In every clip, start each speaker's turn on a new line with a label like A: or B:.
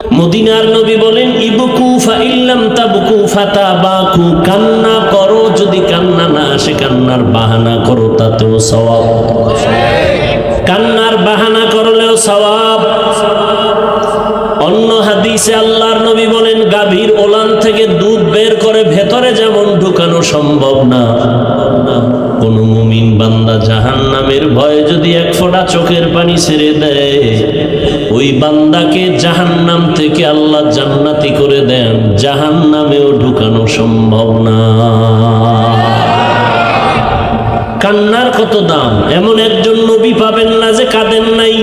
A: মদিনার নবী বলেন ইবকু ফাইল্লাম তাবকু ফাতাবাকু কান্না করো, যদি কান্না না আসে, কান্নার বাহানা করো, তাতেও সওয়াব। কান্নার বাহানা করলেও সওয়াব। অন্য হাদিসে আল্লাহর নবী বলেন, গাভীর ওলান থেকে দুধ বের করে ভেতরে যেমন ঢুকানো সম্ভব না। কোন মুমিন বান্দা জাহান নামের ভয়ে যদি এক ফোঁটা চোখের পানি ছেড়ে দেয়, ওই বান্দাকে জাহান নাম থেকে আল্লাহ জান্নাতি করে দেন জাহান নামেও ঢুকানো সম্ভব না। কান্নার কত দাম? এমন একজন নবী পাবেন না যে কাঁদেন নাই।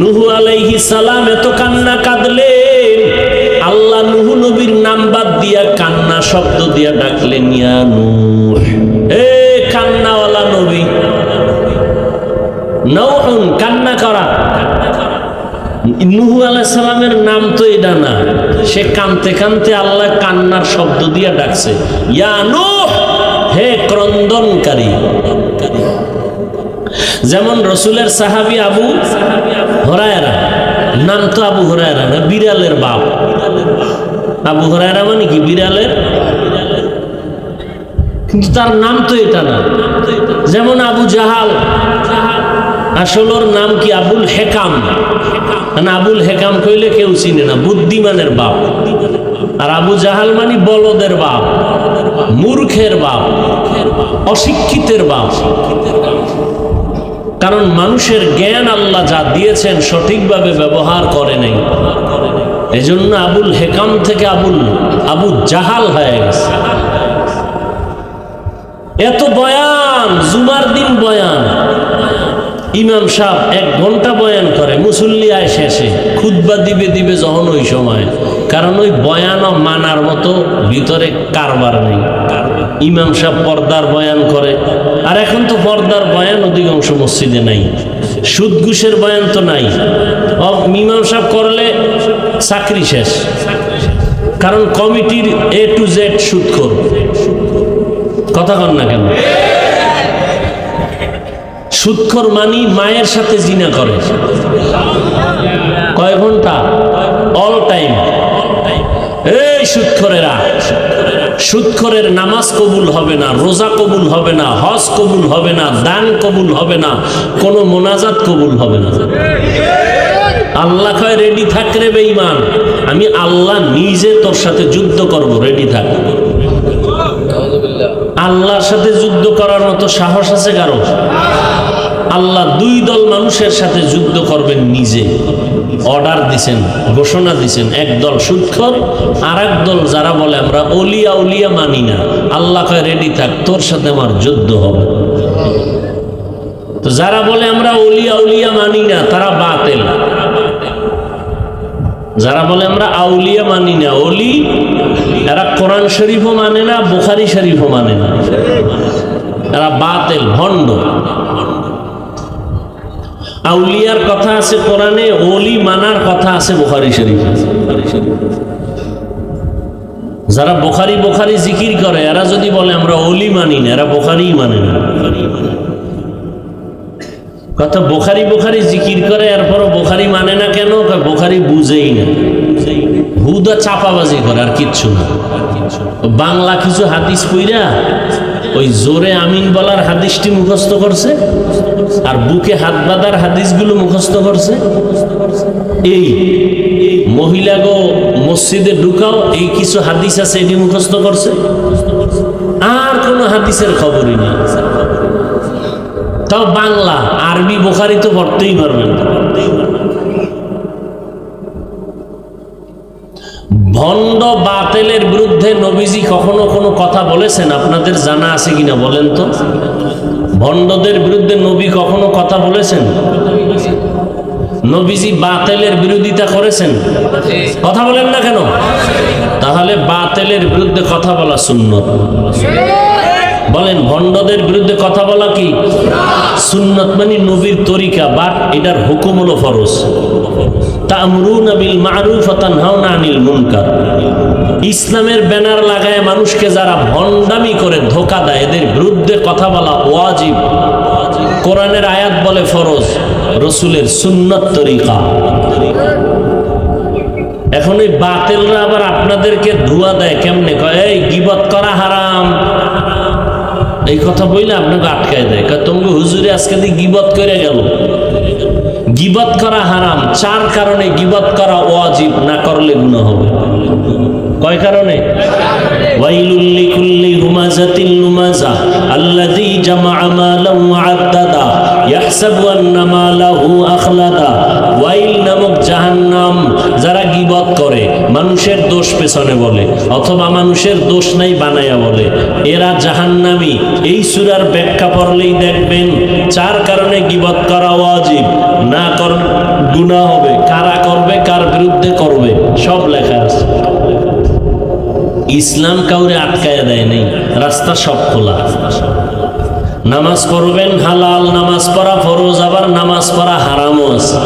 A: নুহু আলাইহি সালাম এত কান্না কাঁদলেন। আল্লাহ নুহু নবীর নাম বাদ দিয়া কান্না শব্দ দিয়া ডাকলেন, ইয়া নূহ কান্নাওয়ালা নবী। নৌহুন কান্না করা নুহু আলাইহিস নাম তো এটা না। সে কানতে কানতে আল্লাহ কান্নার শব্দ দিয়া ডাকছে, ইয়া নূহ, হে ক্রন্দনকারী। যেমন রসুলের সাহাবি আবু হরায়রা, নাম তো আবু হরায়রা না, বিড়ালের বাপ। আবু হরায়রা মানে কি? বিড়ালের কিন্তু তার নাম তো এটা না। যেমন আবু জাহাল আসল ওর নাম কি? আবুল হেকাম। মানে আবুল হেকাম কইলে কেউ চিনে না, বুদ্ধিমানের বাপ। আর আবু জাহাল মানে বলদের বাপ, মূর্খের বাপ, অশিক্ষিতের বাপ। কারণ মানুষের জ্ঞান আল্লাহ যা দিয়েছেন সঠিকভাবে ব্যবহার করে নাই। এজন্য আবুল হেকাম থেকে আবুল, আবু জাহাল হয়ে গেছে। এত বয়ান, জুমার দিন বয়ান। ইমাম সাহেব এক ঘণ্টা বয়ান করে, মুসল্লি আয় শেষে খুদ্া দিবে দিবে যখন ওই সময়। কারণ ওই বয়ানও মানার মতো ভিতরে কারবার নেই। ইমাম সাহেব পর্দার বয়ান করে। আর এখন তো পর্দার বয়ান অধিকাংশ মসজিদে নাই। সুদ ঘুষের বয়ান তো নাই। ইমাম সাহেব করলে চাকরি শেষ। কারণ কমিটির এ টু জেড সুদ কর কথা কন না কেন? সুৎখর মানি মায়ের সাথে জিনা করে। কয় ঘণ্টা? অল টাইম এই সুৎখরেরা, সুৎখরের নামাজ কবুল হবে না, রোজা কবুল হবে না, হজ কবুল হবে না, দান কবুল হবে না, কোনো মোনাজাত কবুল হবে না। আল্লাহ কয় রেডি থাক রে বেঈমান। আমি আল্লাহ নিজে তোর সাথে যুদ্ধ করব রেডি থাক। আল্লাহর সাথে যুদ্ধ করার মতো সাহস আছে কারও? আল্লাহ দুই দল মানুষের সাথে যুদ্ধ করবেন নিজে। অর্ডার দিছেন, ঘোষণা দিছেন, এক দল সুৎখর আর এক দল যারা বলে আমরা অলিয়া উলিয়া মানি না। আল্লাহ কয় রেডি থাক, তোর সাথে আমার যুদ্ধ হবে। তো যারা বলে আমরা অলিয়া উলিয়া মানি না, তারা বাতেল। যারা বলে আমরা আউলিয়া মানি না, অলি এরা কোরআন শরীফও মানে না, বুখারি শরীফও মানে না। এরা বাতেল, ভণ্ড। আউলিয়ার কথা আছে কোরআনে, অলি মানার কথা আছে বুখারি শরীফ। যারা বোখারি বোখারি জিকির করে, এরা যদি বলে আমরা অলি মানি না, এরা বোখারিই মানে না। কথা বোখারি বোখারি জিকির করে, এরপরও বোখারি মানে না কেন? বোখারি বুঝেই না। হুদা চাপাবাজি করে, আর কিচ্ছু না। বাংলা কিছু হাদিস কইরা ওই জোরে আমিন বলার হাদিসটি মুখস্থ করছে, আর বুকে হাত বাঁধার হাদিসগুলো মুখস্থ করছে। এই মহিলা গো, মসজিদে ঢুকাও, এই কিছু হাদিস আছে এটি মুখস্থ করছে। আর কোনো হাদিসের খবরই নেই। তাও বাংলা, আরবি, বোখারি তো পড়তেই পারবেন ভণ্ড বাতেলের বিরুদ্ধে নবীজি কখনো কোনো কথা বলেছেন? আপনাদের জানা আছে কিনা বলেন তো? ভণ্ডদের বিরুদ্ধে নবী কখনো কথা বলেছেন? নবীজি বাতেলের বিরোধিতা করেছেন? কথা বলেন না কেন? তাহলে বাতেলের বিরুদ্ধে কথা বলা শূন্য বলেন, ভণ্ডদের বিরুদ্ধে কথা বলা কি? সুন্নত মানে নবীর তরিকা, বাট এটার হুকুম হলো ফরজ। ইসলামের ব্যানার লাগায় মানুষকে যারা ভণ্ডামি করে, ধোকা দেয়, এদের বিরুদ্ধে কথা বলা ওয়াজিব। কোরআনের আয়াত বলে ফরজ, রসুলের সুন্নত তরিকা। এখন ওই বাতিলরা আবার আপনাদেরকে ধোয়া দেয় কেমনে? কয়, এই গিবত করা হারাম। এই কথা বললে আপনাকে আটকায় দেয়। কারণ তোমাকে হুজুরে আজকে দিয়ে গিবত করে গেল। গিবত করা হারাম। চার কারণে গিবত করা ওয়াজিব, না করলে গুণ হবে। কয় কারণে? ওয়াইলুল লিকুল্লি হুমাজাতিল আল্লাযী আদ্দাদা ইয়াহসাবু আন্না মালাহু আখলাদা। ওয়াইল নামক জাহান্নাম যারা করে, মানুষের দোষ পেছনে বলে, অথবা মানুষের দোষ নাই বানায়া বলে। এরা জাহান্নামী। এই ব্যাখ্যা পড়লেই দেখবেন, চার কারণে গিবত করা ওয়াজিব। না কর গুনাহ হবে। কারা করবে? কার বিরুদ্ধে করবে? সব ইসলাম কাউরে আটকায় দেয় নেই, রাস্তা সব খোলা। নামাজ পড়বেন হালাল, নামাজ পড়া ফরজ, আবার নামাজ পড়া হারামও আছে।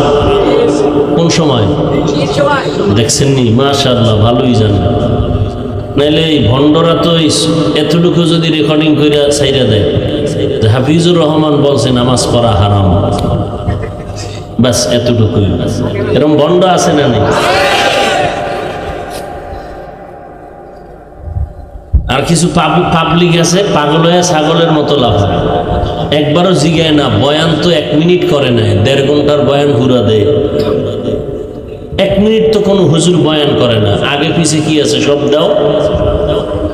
A: কোন সময়? দেখছেন নি মাশাল্লাহ ভালোই জানেন। নাইলে এই ভণ্ডরা তো এতটুকু যদি রেকর্ডিং করে সাইরা দেয়। হাফিজুর রহমান বলছে, নামাজ পড়া হারাম। ব্যাস, এতটুকুই। এরকম ভণ্ড আছে না নেই? কিছু পাবলিক আছে পাগল হয়ে ছাগলের মতো লাভ। একবারও জিগায় না, বয়ান তো এক মিনিট করে নাই দেড় ঘণ্টার বয়ান ঘুরা দেয়। এক মিনিট তো কোনো হুজুর বয়ান করে না। আগে পিছে কি আছে, সব দাও।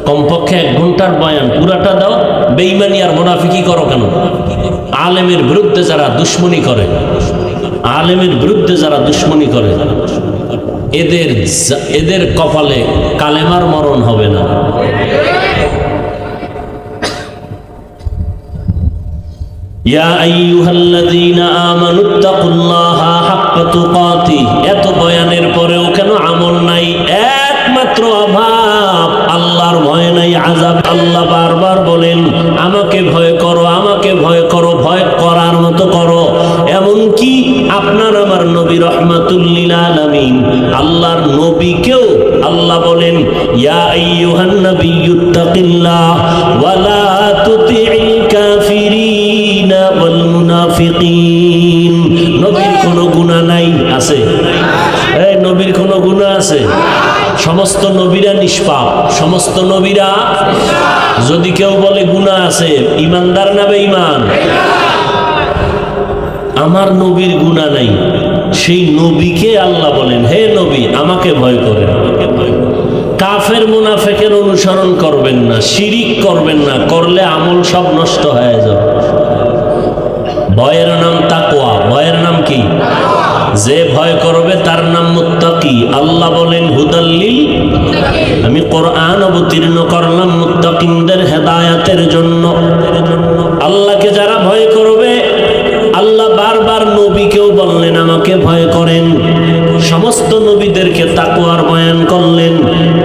A: কমপক্ষে এক ঘণ্টার বয়ান, পুরাটা দাও। বেইমানি আর মোনাফিকি করো কেন? আলেমের বিরুদ্ধে যারা দুশ্মনী করে, আলেমের বিরুদ্ধে যারা দুশ্মনী করে, এদের এদের কপালে কালেমার মরণ হবে না। ইয়া আইয়ুহাল্লাযীনা আমানু তাকুল্লাহা হাক্কা তুকাতি। এত বয়ানের পরেও কেন আমল নাই? একমাত্র অভাব, আল্লাহর ভয় নাই, আযাব। আল্লাহ বারবার বলেন, আমাকে ভয় করো, আমাকে ভয় করো, ভয় করার মতো করো। এমন কি আপনার আমার নবী রহমাতুল্লিল আলামিন, আল্লাহর নবীকেও আল্লাহ বলেন, ইয়া আইয়ুহান নাবিয়্যুত্তাকিল্লাহ ওয়ালা আছে। সমস্ত নবীরা নিষ্পাপ। সমস্ত নবীরা যদি কেউ বলে গুনাহ আছে, ইমানদার না বেঈমান? আমার নবীর গুণা নাই। সেই নবীকে আল্লাহ বলেন, হে নবী, আমাকে ভয় করেন কাফের মুনাফেকের অনুসরণ করবেন না, শিরিক করবেন না, করলে আমল সব নষ্ট হয়ে যাবে। ভয়ের নাম তাকোয়া ভয়ের নাম কি? যে ভয় করবে তার নাম মুত্তাকি। আল্লাহ বলেন, হুদাল্লিল। আমি কোরআন অবতীর্ণ করলাম মুত্তাকিনদের হেদায়াতের জন্য। আল্লাহকে যারা ভয় করবে, আল্লাহ বারবার নবীকেও বললেন, আমাকে ভয় করেন। সমস্ত নবীদেরকে তাকুয়ার বয়ান করলেন।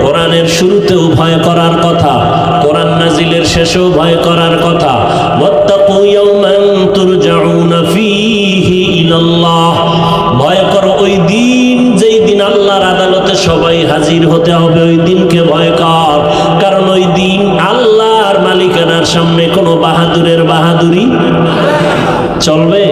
A: কোরআনের শুরুতেও ভয় করার কথা, কোরআন নাজিলের শেষেও ভয় করার কথা। ওয়াত্তাকু ইয়াওমান হাজির হতে হবে ওই দিনকে ভয় কর কারণ ওই দিন আল্লাহর মালিকানার সামনে কোনো বাহাদুরের বাহাদুরি চলবে?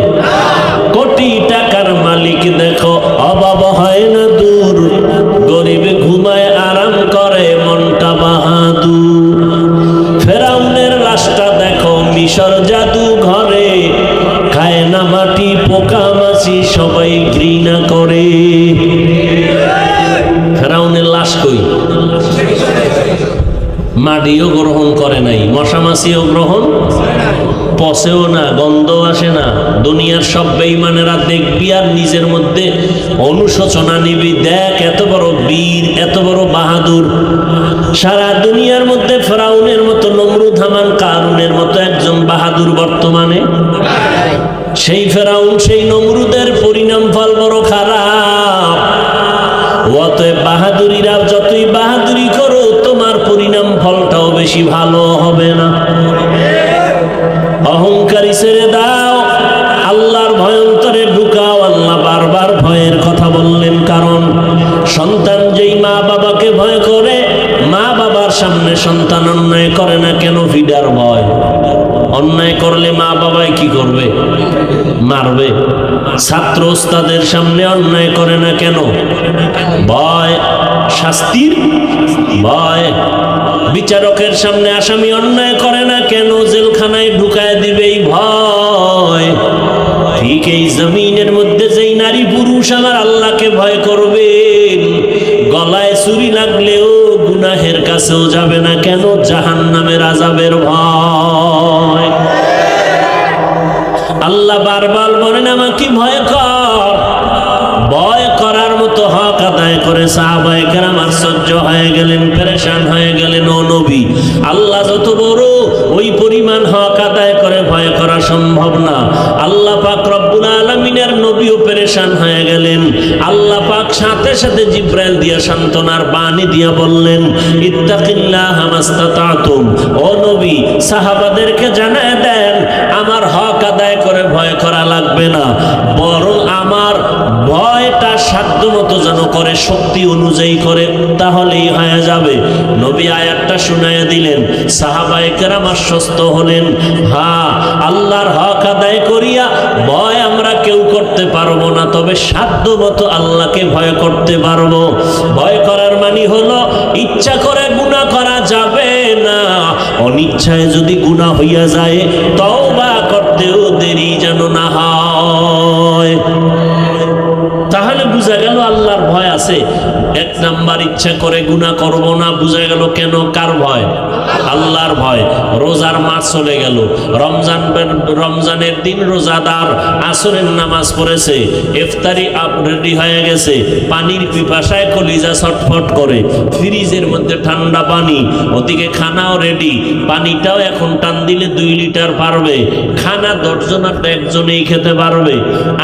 A: মশামাছিও গ্রহণ? পচেও না গন্ধ আসে না। দুনিয়ার সব বেইমানেরা দেখবি আর নিজের মধ্যে অনুশোচনা নিবি। দেখ এত বড় বীর, এত বড় বাহাদুর। সারা দুনিয়ার মধ্যে ফেরাউনের মতো নমরুদ কারুনের মতো একজন বাহাদুর বর্তমানে। সেই ফেরাউন, সেই নমরুদের পরিণাম ফল বড় খারাপ। অতএব বাহাদুরিরা যতই বাহাদুরি করো, তোমার পরিণাম ফলটাও বেশি ভালো। সামনে অন্যায় করে না কেন? ভয় শাস্তির? ভয় বিচারকের সামনে আসামি অন্যায় করে না কেন? জেলখানায় ঢুকায় দিবে এই ভয় ঠিক এই জমিনের মধ্যে যেই নারী পুরুষ আমার আল্লাহকে ভয় করবে, গলায় চুরি লাগলেও গুনাহের কাছেও যাবে না কেন? জাহান নামের আজাবের ভয়। আল্লাহ বারবার বলেন, আমাকে ভয় কর। আদায় করে সাহাবায়ে কেরাম আশ্চর্য হয়ে গেলেন, পেরেশান হয়ে গেলেন, ও নবী। আল্লাহ যত বড়, ওই পরিমাণ হক আদায় করে ভয় করা সম্ভব না। আল্লাহ পাক রব্বুল আলমিনের নবীও পেরেশান হয়ে গেলেন। আল্লাহ পাক সাথে সাথে জিব্রাইল দিয়া সান্ত্বনার বাণী দিয়া বললেন, ইত্তাকিল্লাহ হামাস্তাতাতুম ও নবী, সাহাবাদেরকে জানায় দেন, আমার হক আদায় করে ভয় করা লাগবে না। বরং আমার ভয়টা সাধ্য মতো যেন করে, শক্তি অনুযায়ী করে, তাহলেই হয়ে যাবে। নবী আয়াতটা শুনাইয়া দিলেন। সাহাবায়ে কেরাম আশ্বস্ত হলেন হ্যাঁ আল্লাহর হক আদায় করিয়া ভয় আমরা কেউ করতে পারব না, তবে সাধ্য মতো আল্লাহকে ভয় করতে পারব। ভয় করার মানে হলো, ইচ্ছা করে গুণা করা যাবে না। অনিচ্ছায় যদি গুণা হইয়া যায়, তওবা করতেও দেরি যেন না হয়। নাম্বার ইচ্ছা করে গুণা করব না, বোঝা গেল কেন? কার ভয়? আল্লাহর ভয়। রোজার মাস চলে গেল। রমজান রমজানের দিন রোজাদার আসরের নামাজ পড়েছে। ইফতারি আপ রেডি হয়ে গেছে। পানির পিপাসায় কলিজা ছটফট করে। ফ্রিজের মধ্যে ঠান্ডা পানি। ওদিকে খানাও রেডি। পানিটাও এখন টান দিলে দুই লিটার পারবে খানা দশজন আর একজনেই খেতে পারবে।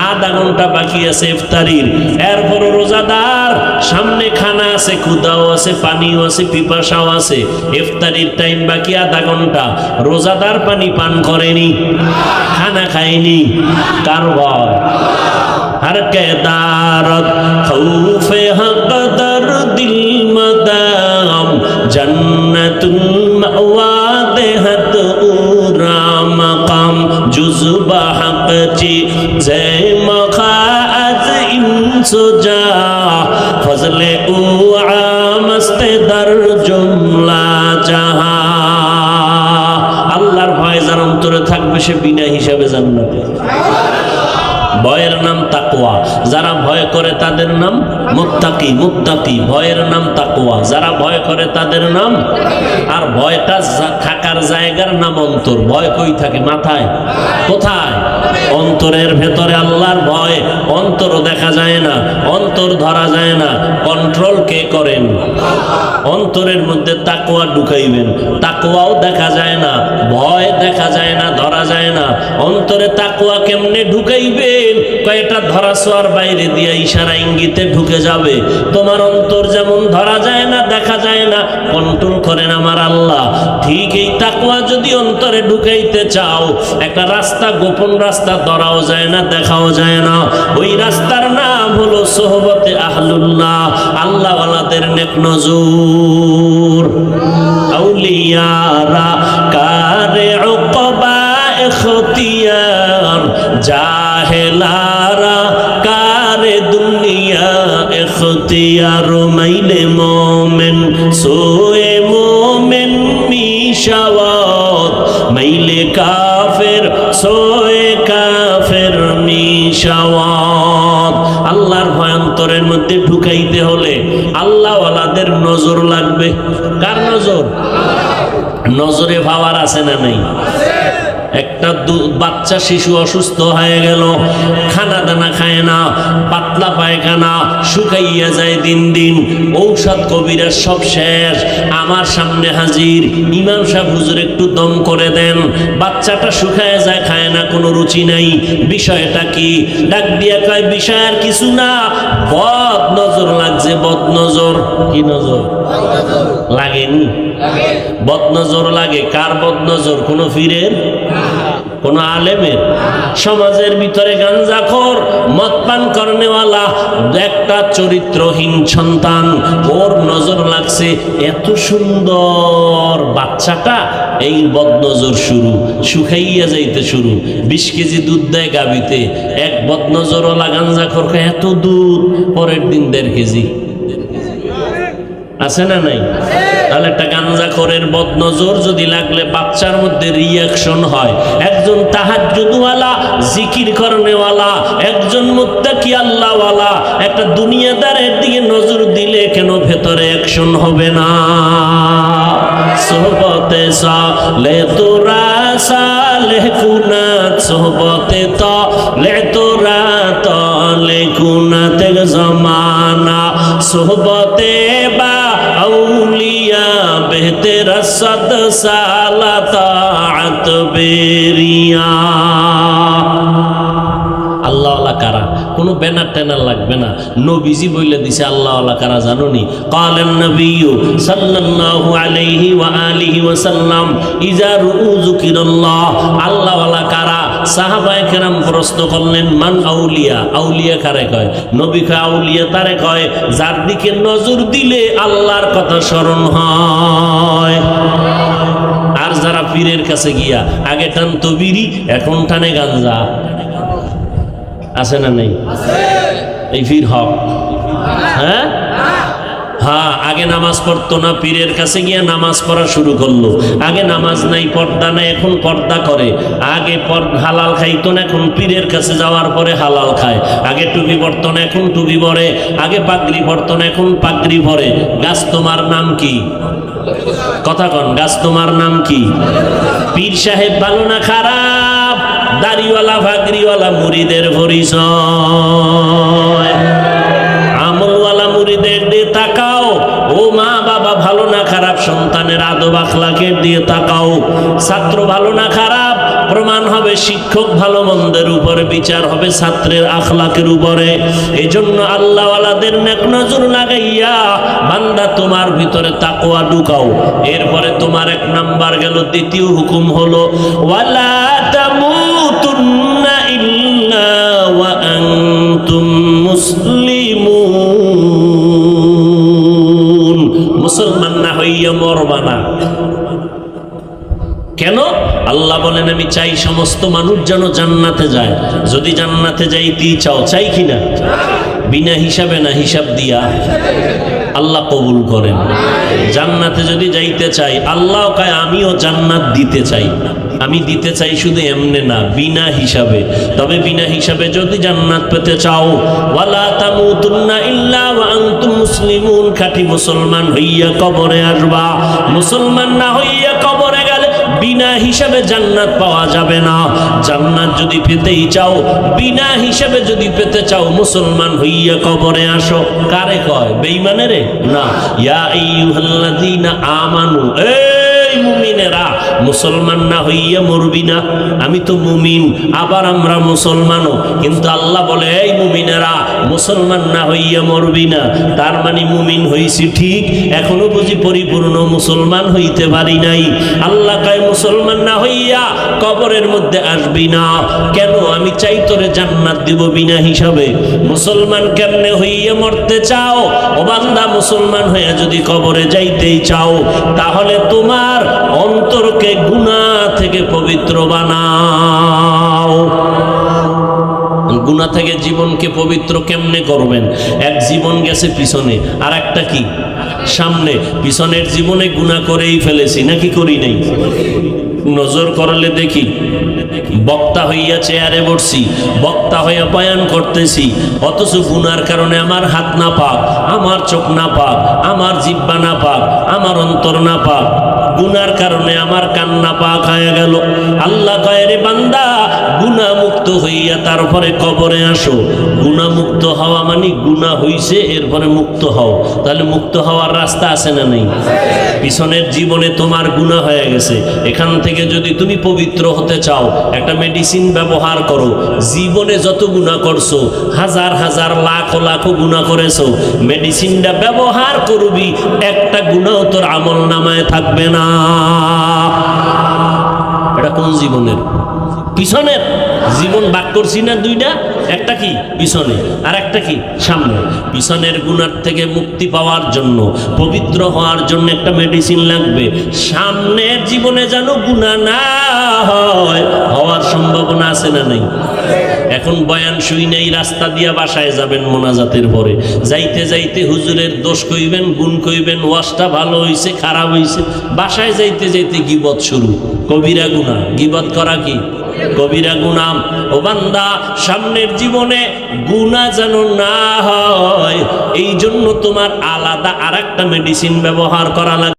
A: আধা ঘণ্টা বাকি আছে ইফতারির। এরপর রোজাদার সামনে খানা আছে, ক্ষুদাও আছে, পানিও আছে, পিপাসাও আছে। ইফতারির টাইম বাকি আধা ঘণ্টা। রোজাদার পানি পান করেনি, খানা খায়নি। কার ভয়? হর কেদারত, খৌফে হকদর দিল মদাম জন্নতুল মাওয়া, দেহত উরা মাকাম, জুজবা হক চি জয় মখা আজ ইনসু সে বিনা হিসাবে জান্নাতে। ভয়ের নাম তাকওয়া। যারা ভয় করে তাদের নাম মুত্তাকি মুত্তাকি, ভয়ের নাম তাকওয়া। যারা ভয় করে তাদের নাম আর ভয়টা থাকার জায়গার নাম অন্তর। ভয় কই থাকে? মাথায়? কোথায়? অন্তরের ভেতরে আল্লাহর ভয়। অন্তরও দেখা যায় না, অন্তর ধরা যায় না। কন্ট্রোল কে করেন? অন্তরের মধ্যে তাকওয়া ঢুকাইবেন। তাকওয়াও দেখা যায় না, ভয় দেখা যায় না, ধরা যায় না। অন্তরে তাকওয়া কেমনে ঢুকাইবেন কয়টা ধরা ছোঁয়ার বাইরে দিয়া ইশারা ইঙ্গিতে ঢুকে যাবে? তোমার অন্তর যেমন ধরা যায় না, দেখা যায় না কন্ট্রোল করেন আমার আল্লাহ। ঠিক এই তাকওয়া যদি অন্তরে ঢুকাইতে চাও, একটা রাস্তা, গোপন রাস্তা ধরাও যায় না, দেখাও যায় না। ওই রাস্তার নাম হলো সোহবতে আহলুল্লাহ, আল্লাহওয়ালাদের নেক নজর। আউলিয়ারা, কারে উকবা এখতিয়ার জাহেলারা কারে দুনিয়া, এখতিয়ার মাইলে মোমেন, সোয়ে মোমেন মিশাওয়াত, মাইলে কাফের, সোয়ে কাফের মিশাওয়াত। আল্লাহর ভয়ন্তরের মধ্যে ঢুকাইতে হলে আল্লাহওয়ালাদের নজর লাগবে। কার নজর? নজরে পাওয়ার আছে না নাই? একটা বাচ্চা শিশু অসুস্থ হয়ে গেল, খানা দানা খায় না, পাতলা পায়খানা, শুকাইয়া যায় দিন দিন। ঔষধ কবিরা সব শেষ। আমার সামনে হাজির। ইমাম সাহেব হুজুর একটু দম করে দেন। বাচ্চাটা শুকায় যায়, খায় না, কোনো রুচি নাই। বিষয়টা কি? ডাক দিয়া কয়, বিষয় আর কিছু না। বদ নজর লাগছে বদ নজর কি নজর? লাগেনি। বদনজর লাগে। কার বদনজর? কোন ফিরের কোন আলেমের? সমাজের ভিতরে গাঞ্জাখোর মদ পান করনেওয়ালা, একটা চরিত্রহীন সন্তান, ওর নজর লাগছে এত সুন্দর বাচ্চাটা। এই বদনজর শুরু, শুকাইয়া যাইতে শুরু। বিশ কেজি দুধ দেয় গাবিতে এক বদনজরওয়ালা গাঞ্জাখোর খায় এত দুধ, পরের দিন দেড় কেজি। আছে না নাই? তাহলে একটা গাঞ্জা করের বদনজর যদি লাগলে বাচ্চার মধ্যে রিয়াকশন হয়। একজন তাহাজ্জুদওয়ালা, জিকির করনেওয়ালা, একজন মুত্তাকি আল্লাহওয়ালা একটা দুনিয়াদারের দিকে নজর দিলে কেন ভেতরে অ্যাকশন হবে না? সোহবতে সালে তোরা সালে কুনাত সোহবতে তলে তোরা তলে কুনাতে জমানা, সোহবতে বা বেহতের কোনো ব্যানার ট্যানার লাগবে না। নবীজি বইলে দিছে আল্লাহ কারা জানুনি কালেন নবিয়্যু সাল্লাল্লাহু আলাইহি ওয়া আলিহি ওয়া সাল্লাম ইজা আল্লাহ কারা? সাহাবায়ে কেরাম প্রশ্ন করলেন মান আউলিয়া? আউলিয়া কারে কয়? নবী কয় আউলিয়া তারে কয় যার দিকে নজর দিলে আল্লাহর কথা স্মরণ হয়। আর যারা পীরের কাছে গিয়া আগে টান তবিরি এখন টানে গাঞ্জা। আছে না নেই? এই ফির হক। হ্যাঁ? হ্যাঁ আগে নামাজ পড়তো না, পীরের কাছে গিয়ে নামাজ পড়া শুরু করল। আগে নামাজ নাই, পর্দা নাই, এখন পর্দা করে। আগে হালাল খাইতো না, এখন পীরের কাছে যাওয়ার পরে হালাল খায়। আগে টুপি পরতো না, এখন টুপি পরে। আগে পাগড়ি পরতো না, এখন পাগড়ি পরে। গাছ তোমার নাম কি? কথা কন, গাছ তোমার নাম কি? পীর সাহেব, ভালো না খারাপ? দাড়িওয়ালা ফাগরিওয়ালা মুড়িদের পরিচয়। আমলওয়ালা মুড়িদের দিয়ে তাকাও। ও মা, বাবা, ভালো না খারাপ? সন্তানের আদব আখলাকের দিয়ে তাকাও। ছাত্র ভালো না খারাপ? প্রমাণ হবে শিক্ষক ভালো মন্দের উপরে, বিচার হবে ছাত্রের আখলাকের উপরে। এই জন্য আল্লাহওয়ালাদের নেক নজর লাগাইয়া, বান্দা তোমার ভিতরে তাকোয়া ঢুকাও। এরপরে তোমার এক নাম্বার গেল, দ্বিতীয় হুকুম হলো, ওয়ালা তামুতুন্না বলেন, আমি চাই সমস্ত মানুষ যেন জান্নাতে যায়। যদি জান্নাতে যাইতেই চাও? চাই কিনা বিনা হিসাবে না হিসাব দিয়া আল্লাহ কবুল করেন। জান্নাতে যদি যাইতে চাই, আল্লাহ কায়, আমিও জান্নাত দিতে চাই। আমি দিতে চাই শুধু এমনে না, বিনা হিসাবে। তবে বিনা হিসাবে যদি জান্নাত পেতে চাও, ওয়ালা তামুতুন্না ইল্লা ওয়া আনতুম মুসলিমুন। খাঁটি মুসলমান হইয়া কবরে আসবা। মুসলমান না হইয়া বিনা হিসাবে জান্নাত পাওয়া যাবে না। জান্নাত যদি পেতেই চাও, বিনা হিসাবে যদি পেতে চাও, মুসলমান হইয়া কবরে আসো। কারে কয় বেঈমানে রে না। ইয়া আইয়ুহাল্লাযীনা আমানু এই মুমিনেরা, মুসলমান না হইয়া মরবি না। আমি তো মুমিন, আবার আমরা মুসলমানও। কিন্তু আল্লাহ বলে, এই মুমিনেরা, মুসলমান না হইয়া মরবি না। তার মানে মুমিন হইছি ঠিক, এখনও বুঝি পরিপূর্ণ মুসলমান হইতে পারি নাই। আল্লাহ কয়, মুসলমান না হইয়া কবরের মধ্যে আসবি না। কেন? আমি চাই তোরে জান্নাত দিব বিনা হিসাবে। মুসলমান কেমনে হইয়া মরতে চাও? ও বান্দা, মুসলমান হইয়া যদি কবরে যাইতেই চাও, তাহলে তোমার অন্তরকে গুনাহ থেকে পবিত্র বানাও। গুণা থেকে জীবনকে পবিত্র কেমনে করবেন? এক জীবন গেছে পিছনে আর একটা কি? সামনে। পিছনের জীবনে গুণা করেই ফেলেছি, নাকি করি নাই? নজর করলে দেখি, বক্তা হইয়া চেয়ারে বসছি, বক্তা হইয়া বয়ান করতেছি, অথচ গুনার কারণে আমার হাত না পাক আমার চোখ না পাক আমার জিব্বা না পাক আমার অন্তর না পাক গুনার কারণে আমার কান্না পা হয়ে গেল। আল্লাহ কয় রে বান্দা গুণা মুক্ত হইয়া তারপরে কবরে আসো। গুণা মুক্ত হওয়া মানে গুণা হইছে, এরপরে মুক্ত হও। তাহলে মুক্ত হওয়ার রাস্তা আছে না নেই? পিছনের জীবনে তোমার গুণা হয়ে গেছে। এখান থেকে যদি তুমি পবিত্র হতে চাও, একটা মেডিসিন ব্যবহার করো। জীবনে যত গুণা করছ, হাজার হাজার লাখ লাখো গুণা করেছ মেডিসিনটা ব্যবহার করবি, একটা গুণাও তোর আমল নামায় থাকবে না। এটা কোন জীবনের? পিছনের জীবন বাক করছি না দুইটা, একটা কি? পিছনে। আর একটা কি? সামনে। পিছনের গুণার থেকে মুক্তি পাওয়ার জন্য, পবিত্র হওয়ার জন্য একটা মেডিসিন লাগবে। সামনের জীবনে যেন গুণা না হয়, হওয়ার সম্ভাবনা আছে না নেই? এখন বয়ান শুই নেই, রাস্তা দিয়া বাসায় যাবেন মোনাজাতের পরে। যাইতে যাইতে হুজুরের দোষ কইবেন, গুণ কইবেন ওয়াশটা ভালো হইছে, খারাপ হইছে। বাসায় যাইতে যাইতে গিবত শুরু। কবিরা গুণা। গিবত করা কি? কবিরা গুনাম। ও বান্দা, সামনের জীবনে গুণা যেন না হয় এই জন্য তোমার আলাদা আর একটা মেডিসিন ব্যবহার করা লাগে